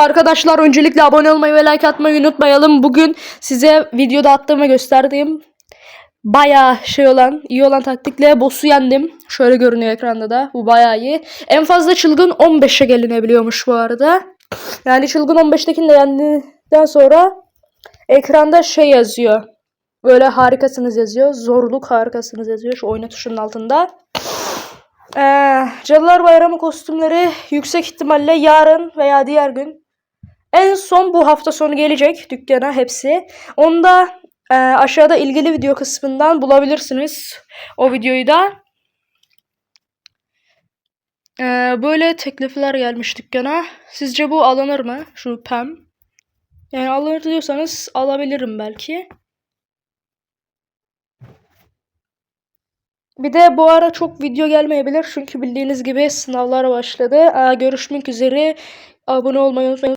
Arkadaşlar öncelikle abone olmayı ve like atmayı unutmayalım. Bugün size videoda attığımı gösterdiğim bayağı şey olan, iyi olan taktikle boss'u yendim. Şöyle görünüyor ekranda da. Bu bayağı iyi. En fazla çılgın 15'e gelinebiliyormuş bu arada. Yani çılgın 15'tekini de yendikten sonra ekranda şey yazıyor. Böyle harikasınız yazıyor. Zorluk harikasınız yazıyor. Şu oyna tuşunun altında. Ee, Cadılar Bayramı kostümleri yüksek ihtimalle yarın veya diğer gün. En son bu hafta sonu gelecek dükkana hepsi. Onu da e, aşağıda ilgili video kısmından bulabilirsiniz. O videoyu da. Ee, böyle teklifler gelmiş dükkana. Sizce bu alınır mı? Şu pem. Yani alınır diyorsanız alabilirim belki. Bir de bu ara çok video gelmeyebilir çünkü bildiğiniz gibi sınavlar başladı. Aa, görüşmek üzere. Abone olmayı unutmayın.